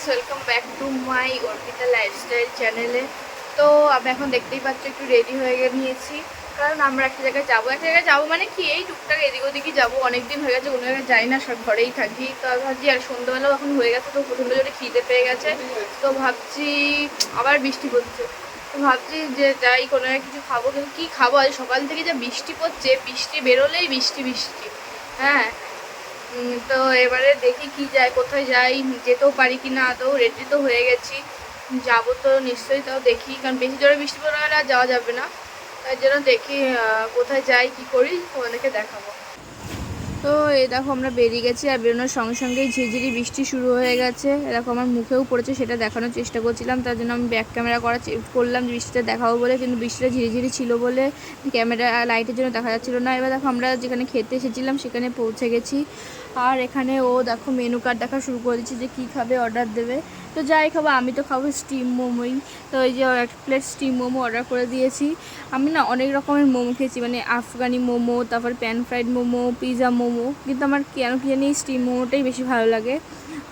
Guys welcome back to my Arpita lifestyle চ্যানেলে তো আমি এখন দেখতেই পাচ্ছি, একটু রেডি হয়ে গে- নিয়েছি কারণ আমরা একটা জায়গায় যাব। একটা জায়গায় যাব মানে কি? এই টুকটাক এদিক ওদিকই যাব। অনেক দিন হয়ে গেছে, কোনো জায়গায় যাই না, সব ঘরেই থাকি। তো আমি ভাবছি, আর সন্ধ্যাবেলাও এখন হয়ে গেছে, তো প্রচণ্ড জোরে খিদে পেয়ে গেছে। তো ভাবছি, আবার বৃষ্টি পড়ছে। তো ভাবছি যে যাই, কোনো কিছু খাব। কিন্তু কী খাব? আজ সকাল থেকে যা বৃষ্টি পড়ছে, বৃষ্টি বেরোলেই বৃষ্টি বৃষ্টি। হ্যাঁ তো এবারে দেখি কি যায়, কোথায় যাই, যেতেও পারি কি না আদৌ রেডি তো হয়ে গেছি। যাব তো নিশ্চয়ই তাও দেখি, কারণ বেশি জোরে বৃষ্টি পড়া হলে আর যাওয়া যাবে না। তাই জন্য দেখি কোথায় যাই, কি করি, তোমাদেরকে দেখাবো। তো এই দেখো আমরা বেরিয়ে গেছি আর বেরোনোর সঙ্গে সঙ্গেই ঝিরঝিরি বৃষ্টি শুরু হয়ে গেছে। এরকম আমার মুখেও পড়েছে, সেটা দেখানোর চেষ্টা করছিলাম। তার জন্য আমি ব্যাক ক্যামেরা করা করলাম বৃষ্টিটা দেখাবো বলে, কিন্তু বৃষ্টিটা ঝিরিঝিরি ছিল বলে ক্যামেরা লাইটের জন্য দেখা যাচ্ছিল না। এবার দেখো আমরা যেখানে খেতে এসেছিলাম, সেখানে পৌঁছে গেছি। আর এখানে ও দেখো মেনু কার্ড দেখা শুরু করে দিচ্ছে যে কী খাবে অর্ডার দেবে। তো যাই খাব আমি তো খাব স্টিম মোমোই। তো এই যে এক প্লেট স্টিম মোমো অর্ডার করে দিয়েছি। আমি না অনেক রকমের মোমো খেয়েছি মানে আফগানি মোমো, তারপর pan fried momo pizza momo. কিন্তু আমার কেন কি জানি স্টিম মোমোটাই বেশি ভালো লাগে।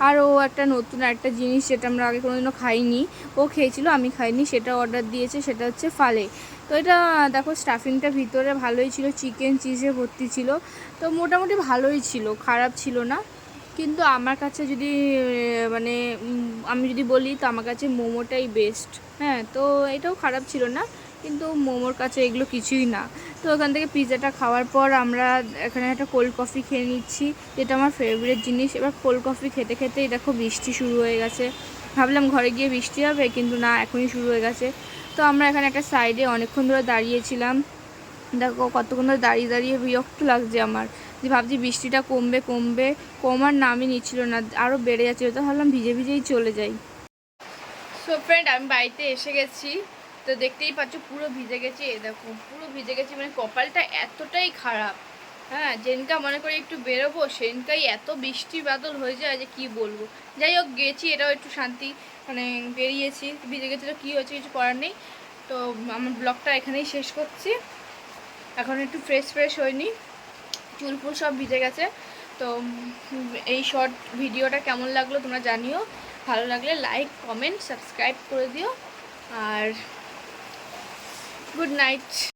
আর ও একটা নতুন একটা জিনিস যেটা আমরা আগে কোনোদিনও খাইনি, ও খেয়েছিল, আমি খাইনি, সেটা অর্ডার দিয়েছে, সেটা হচ্ছে ফালে। তো এটা, দেখো স্টাফিংটা ভিতরে ভালোই ছিল চিকেন চিজে ভর্তি ছিল। তো মোটামুটি ভালোই ছিল, খারাপ ছিল না। কিন্তু আমার কাছে যদি মানে আমি যদি বলি তো আমার কাছে মোমোটাই বেস্ট হ্যাঁ? তো এটাও খারাপ ছিল না, কিন্তু মোমোর কাছে এগুলো কিছুই না। তো ওখান থেকে পিৎজাটা খাওয়ার পর আমরা এখানে একটা কোল্ড কফি খেয়ে নিচ্ছি, যেটা আমার ফেভারিট জিনিস। এবার কোল্ড কফি খেতে খেতেই দেখো বৃষ্টি শুরু হয়ে গেছে। ভাবলাম ঘরে গিয়ে বৃষ্টি হবে, কিন্তু না, এখনই শুরু হয়ে গেছে। তো আমরা এখানে একটা সাইডে অনেকক্ষণ ধরে দাঁড়িয়েছিলাম। দেখো কতক্ষণ ধরে দাঁড়িয়ে দাঁড়িয়ে বিরক্ত লাগছে আমার। যে ভাবছি বৃষ্টিটা কমবে কমবে কমার নামই নিচ্ছিল না আরও বেড়ে যাচ্ছিল তো ভাবলাম ভিজে ভিজেই চলে যাই। সো ফ্রেন্ড আমি বাড়িতে এসে গেছি, তো দেখতেই পাচ্ছ পুরো ভিজে গেছি এ দেখো, পুরো ভিজে গেছি মানে কপালটা এতটাই খারাপ। হ্যাঁ যেনকা মনে করি একটু বেরোবো, সেনকাই এত বৃষ্টি বাদল হয়ে যায় যে কি বলব। যাই হোক, গেছি, এটাও একটু শান্তি মানে বেরিয়েছি, ভিজে গেছি, তো কী হয়েছে কিছু করার নেই। তো আমার ব্লগটা এখানেই শেষ করছি। এখন একটু ফ্রেশ ফ্রেশ হয়নি। চুল ফুল সব ভিজে গেছে। তো এই শর্ট ভিডিওটা কেমন লাগল তোমরা জানিও। ভালো লাগলে লাইক কমেন্ট সাবস্ক্রাইব করে দিও। আর গুড নাইট